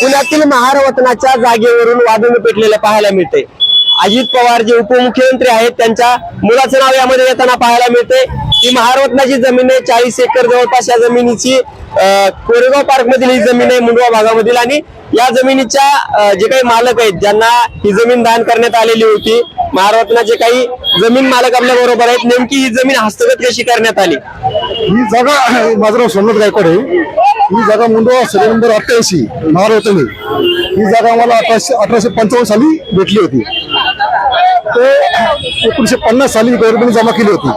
पुण्यातील महारवतनाच्या जागेवरून वादळ पेटलेलं पाहायला मिळते अजित पवार जे उपमुख्यमंत्री आहेत त्यांच्या मुलाचं नाव यामध्ये येताना पाहायला मिळते ही महारवतनाची जमीन आहे चाळीस एकर जवळपास या जमिनीची कोरेगाव पार्क मधील ही जमीन आहे मुंडवा भागामधील. आणि या जमिनीच्या जे काही मालक आहेत ज्यांना ही जमीन दान करण्यात आलेली होती महारवतनाचे काही जमीन मालक आपल्या बरोबर आहेत. नेमकी ही जमीन हस्तगत कशी करण्यात आली? ही जागा माझं नाव सोनत गायकवाड आहे. ही जागा मुंडवा सर्वे नंबर अठ्ठ्याऐंशी महाराष्ट्राने ही जागा आम्हाला अठराशे अठराशे पंचावन्न साली भेटली होती. ते एकोणीशे पन्नास साली गव्हर्नमेंट जमा केली होती.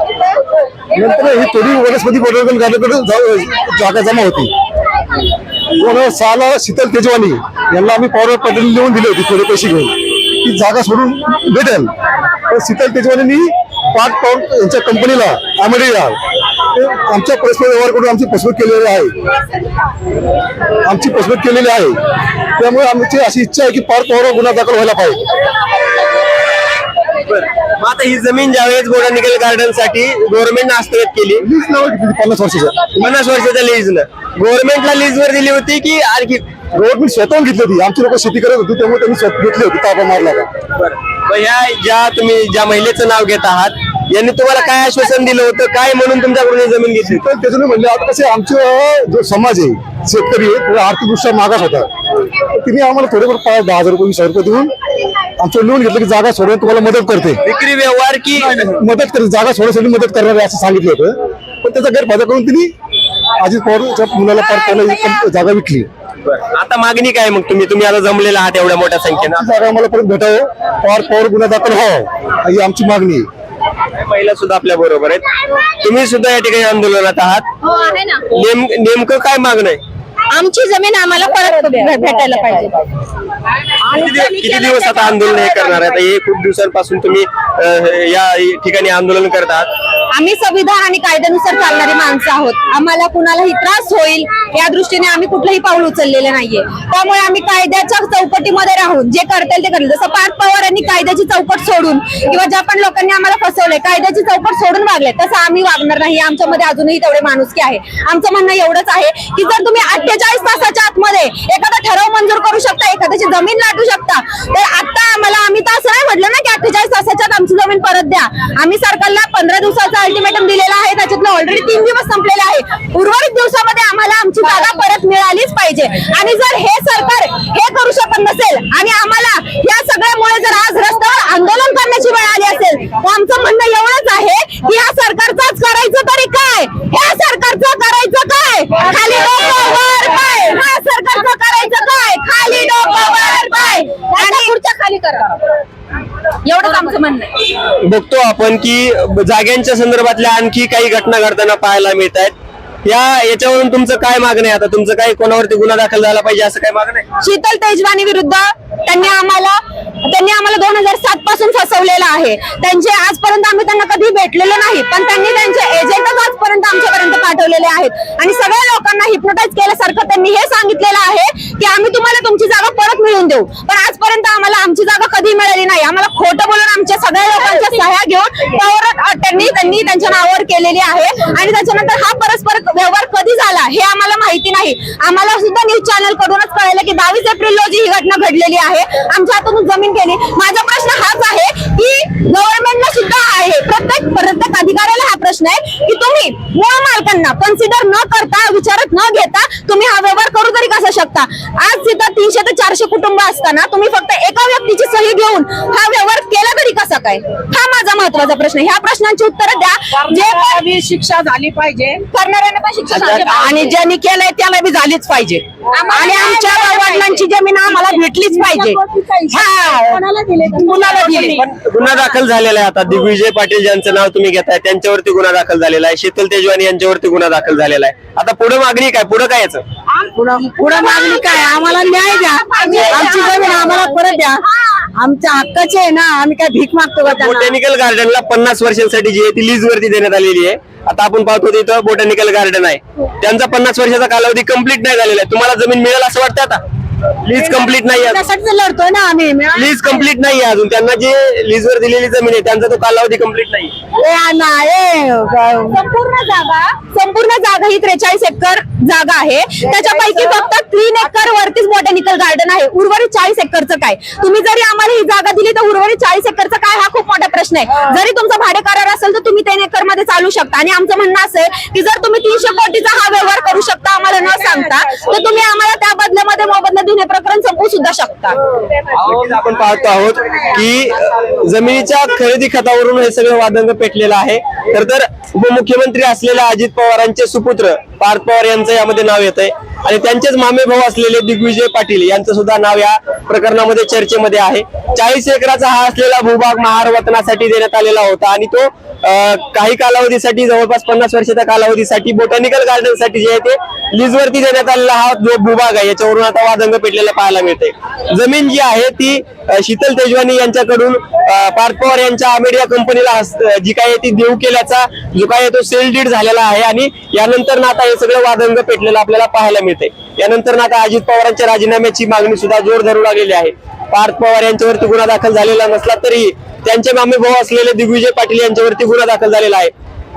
नंतर ही थोडी वनस्पती गव्हर्नमेंट गार्डनकडे जागा जमा होती. दोन हजार सहाला शीतल तेजवानी यांना आम्ही पॉवर पटेल लिहून दिली होती थोडे पैसे घेऊन. ती जागा सोडून भेटेल. तर शीतल तेजवानींनी पाच पाऊंड यांच्या कंपनीला आमडेला आमच्या परस्पर व्यवहार करून आमची फसवणूक केलेली आहे. आमची फसवणूक केलेली आहे. त्यामुळे आमची अशी इच्छा आहे की पार पवार गुन्हा दाखल व्हायला पाहिजे. मग आता ही जमीन ज्यावेळेस बोटॅनिकल गार्डनसाठी गव्हर्नमेंटनं हस्तगत केली. लीज नाव किती पन्नास वर्षाच्या पन्नास वर्षाच्या लीजनं गव्हर्नमेंटला लीज वर दिली होती की आणखी गव्हर्नमेंट स्वतःहून घेतली होती. आमची लोक शेती करत होती त्यामुळे त्यांनी स्वतः घेतली होती ताबा मारला का मग ह्या ज्या तुम्ही ज्या महिलेचं नाव घेत आहात यांनी तुम्हाला काय आश्वासन दिलं होतं? काय म्हणून तुमच्याकडून ही जमीन घेतली? तर त्याच्याने म्हणले आता कसे आमचे जो समाज आहे शेतकरी आहे तो आर्थिकदृष्ट्या मागास होता. तिने आम्हाला थोडेफार पाच दहा हजार रुपये वीस हजार रुपये देऊन आमचं लिहून घेतलं की जागा सोडण्यात तुम्हाला मदत करते. विक्री व्यवहार की मदत करते जागा सोडण्यासाठी मदत करणार आहे असं सांगितलं होतं. पण त्याचा गैरफायदा करून तिने अजित पवारच्या मुलाला पार ही कं- जागा विकली. ती आता मागणी काय मग तुम्ही? तुम्ही आता जमलेला आहात एवढ्या मोठ्या संख्येनं. जागा आम्हाला परत भेटावं. पार पॉवर गुन्हा दाखल व्हावं ही आमची मागणी आहे. महिला सुद्धा आपल्या बरोबर आहेत. तुम्ही सुद्धा या ठिकाणी आंदोलनात आहात. हो आहे ना. नेम नेमकं काय मागणं आहे? आमची जमीन आम्हाला परत भेटायला पाहिजे. किती दिव- किती दिवस आता आंदोलन हे करणार आहे? आता हे खूप दिवसांपासून तुम्ही या ठिकाणी आंदोलन करत आहात आम्ही संविधान आणि कायद्यानुसार चालणारी माणसं आहोत. आम्हाला कुणालाही त्रास होईल या दृष्टीने आम्ही कुठलंही पाऊल उचललेलं नाहीये. त्यामुळे आम्ही कायद्याच्या चौकटीमध्ये राहून जे करता ते करेल जसं पार्थ पवार यांनी कायद्याची चौकट सोडून किंवा ज्या पण लोकांनी आम्हाला फसवलंय कायद्याची चौकट सोडून वागले तसं आम्ही वागणार नाही. आमच्यामध्ये अजूनही तेवढे माणुसकी आहे. आमचं म्हणणं एवढंच आहे की जर तुम्ही अठ्ठेचाळीस तासाच्या मध्ये एखादा ठराव मंजूर करू शकता एखाद्याची जमीन लाटू शकता. तर आता आम्हाला आम्ही तर असं नाही म्हटलं ना की अठ्ठेचाळीस तासाच्या आमची जमीन परत द्या. आम्ही सरकारला पंधरा दिवसाचा अल्टिमेटम दिलेला आहे त्याच्यातलं ऑलरेडी तीन दिवस संपलेले आहे. उर्वरित दिवसामध्ये आम्हाला आमची जागा परत मिळालीच पाहिजे. आणि जर हे करू शकत नसेल आणि आम्हाला या सगळ्यामुळे जर आज रस्त्यावर आंदोलन करण्याची वेळ आली असेल तर आमचं म्हणणं एवढंच आहे की या सरकारचंच करायचं तरी काय ह्या सरकारचं करायचं काय खाली डोकं वर पाय ह्या सरकारचं करायचं काय खाली डोकं वर पाय आणि पुढच्या खाली करा एवढंच आमचं म्हणणं आहे बघतो आपण की जाग्यांच्या संदर्भातल्या आणखी काही घटना घडताना पाहायला मिळत आहेत या याच्यावरून तुमचं काय मागणं आहे? आता तुमचं काय कोणावरती गुन्हा दाखल झाला पाहिजे असं काय मागणं आहे? शीतल तेजवानी विरुद्ध त्यांनी आम्हाला त्यांनी आम्हाला दोन हजार सात पासून फसवलेलं आहे. त्यांचे आजपर्यंत आम्ही त्यांना कधी भेटलेलो नाही पण त्यांनी त्यांचे एजंटच आजपर्यंत आमच्यापर्यंत पाठवलेले आहेत. आणि सगळ्या लोकांना हिप्नोटाईज केल्यासारखं त्यांनी हे सांगितलेलं आहे की आम्ही तुम्हाला तुमची जागा परत मिळवून देऊ. पण आजपर्यंत आम्हाला आमची जागा कधी मिळाली नाही आम्हाला खोटं बोलून आमच्या सगळ्या लोकांच्या सह्या घेऊन त्यावर त्यांनी त्यांनी त्यांच्या नावावर केलेली आहे. आणि त्याच्यानंतर हा परस्पर व्यवहार कधी झाला हे आम्हाला माहिती नाही. आम्हाला सुद्धा न्यूज चॅनल कडूनच कळलं की दहावीस एप्रिल रोजी ही घटना घडलेली आहे. आमच्या हातून जमीन गेली माझा प्रश्न हाच आहे की गव्हर्नमेंटला सुद्धा आहे. प्रत्येक प्रत्येक अधिकाऱ्याला हा प्रश्न आहे की तुम्ही मूळ मालकांना कन्सिडर न करता विचारात न घेता तुम्ही हा व्यवहार करू तरी कसा शकता? आज तिथं तीनशे ते चारशे कुटुंब असताना तुम्ही फक्त एका व्यक्तीची सही घेऊन हा व्यवहार केला तरी कसा काय? हा माझा महत्त्वाचा प्रश्न. ह्या प्रश्नांची उत्तरं द्या. जे शिक्षा झाली पाहिजे. करणाऱ्यांना पण शिक्षा झाली पाहिजे. आणि ज्यांनी केलंय त्याला बी झालीच पाहिजे. आणि आमच्या वडिलांची जमीन आम्हाला भेटलीच पाहिजे. हा. कोणाला दिले मुलाला दिली? पण गुन्हा दाखल झालेला आहे आता. दिग्विजय पाटील ज्यांचं नाव तुम्ही घेताय त्यांच्यावरती गुन्हा दाखल झालेला आहे. शीतल तेजवानी यांच्यावरती गुन्हा दाखल झालेला आहे. आता पुढे मागणी काय? पुढे काय याचं? पुढं पुढं मागणी काय? आम्हाला न्याय द्या. आमची जमीन आम्हाला परत द्या. आमच्या हक्काचे आहे ना आम्ही काय भीक मागतो का त्यांना? बोटॅनिकल गार्डनला पन्नास वर्षांसाठी जी आहे ती लीज वरती देण्यात आलेली आहे. आता आपण पाहतो तिथं बोटॅनिकल गार्डन आहे. त्यांचा पन्नास वर्षाचा कालावधी कंप्लीट नाही झालेला आहे. तुम्हाला जमीन मिळेल असं वाटतं आता? लीज कंप्लीट नाही आहे त्यासाठी लढतोय ना आम्ही. लीज कंप्लीट नाही. आहे अजून. त्यांना जे लीज वर दिलेली जमीन आहे त्यांचा तो कालावधी कंप्लीट नाही ए, ना, ए, ग- संपूर्ण जागा संपूर्ण जागा ही त्रेचाळीस एकर जागा आहे. त्याच्यापैकी फक्त तीन एकर वरतीच बॉटॅनिकल गार्डन आहे. उर्वरित चाळीस एकरचं काय? तुम्ही जरी आम्हाला ही जागा दिली तर उर्वरित चाळीस एकरचं काय? हा खूप मोठा प्रश्न आहे. जरी तुमचा भाडे करार असेल तर तुम्ही तीन एकरमध्ये चालू शकता. आणि आमचं म्हणणं असं आहे की जर तुम्ही तीनशे कोटीचा हा व्यवहार करू शकता आम्हाला न सांगता तर तुम्ही आम्हाला त्या बदल्यामध्ये मोबदला देऊन हे प्रकरण संपवू सुद्धा शकता. नक्कीच आपण पाहतो आहोत की जमिनीच्या खरेदी खतावरून हे सगळं वादंग पेटलेलं आहे. तर तर उपमुख्यमंत्री असलेल्या अजित पवारांचे सुपुत्र पार्थ पवार यांचं यामध्ये नाव येत आहे आणि त्यांचेच मामे भाऊ असलेले दिग्विजय पाटील यांचं सुद्धा नाव या प्रकरणामध्ये चर्चेमध्ये आहे. चाळीस एकराचा हा असलेला भूभाग महारवतनासाठी देण्यात आलेला होता. आणि तो काही कालावधीसाठी जवळपास पन्नास वर्षाच्या कालावधीसाठी बोटॅनिकल गार्डनसाठी जे आहे ते लीजवरती देण्यात आलेला हा जो भूभाग आहे याच्यावरून आता वादंग पेटलेला पाहायला मिळते जमीन जी आहे ती शीतल तेजवानी यांच्याकडून पार्थ पवार यांच्या अमेरिका कंपनीला जी काय आहे ती देऊ केल्याचा जो काय आहे तो सेल डीड झालेला आहे आणि यानंतर ना आता हे सगळं वादंग पेटलेलं आपल्याला पाहायला मिळते यानंतर ना आता अजित पवारांच्या राजीनाम्याची मागणी सुद्धा जोर धरू लागलेली आहे. पार्थ पवार यांच्यावरती गुन्हा दाखल झालेला नसला तरी त्यांचे मामे भाऊ असलेले दिग्विजय पाटील यांच्यावरती गुन्हा दाखल झालेला आहे.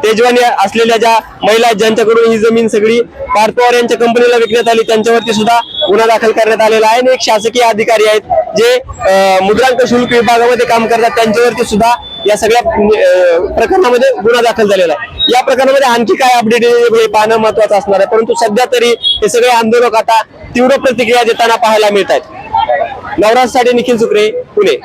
तेजवानी असलेल्या ज्या महिला ज्यांच्याकडून ही जमीन सगळी पार पवार यांच्या कंपनीला विकण्यात आली त्यांच्यावरती सुद्धा गुन्हा दाखल करण्यात आलेला आहे. आणि एक शासकीय अधिकारी आहेत जे मुद्रांक शुल्क विभागामध्ये काम करतात त्यांच्यावरती सुद्धा या सगळ्या प्रकरणामध्ये गुन्हा दाखल झालेला आहे. या प्रकरणामध्ये आणखी काय अपडेट हे पाहणं महत्वाचं असणार आहे परंतु सध्या तरी हे सगळे आंदोलक आता तीव्र प्रतिक्रिया देताना पाहायला मिळत आहेत नवराजसाठी निखिल सुक्रे पुणे.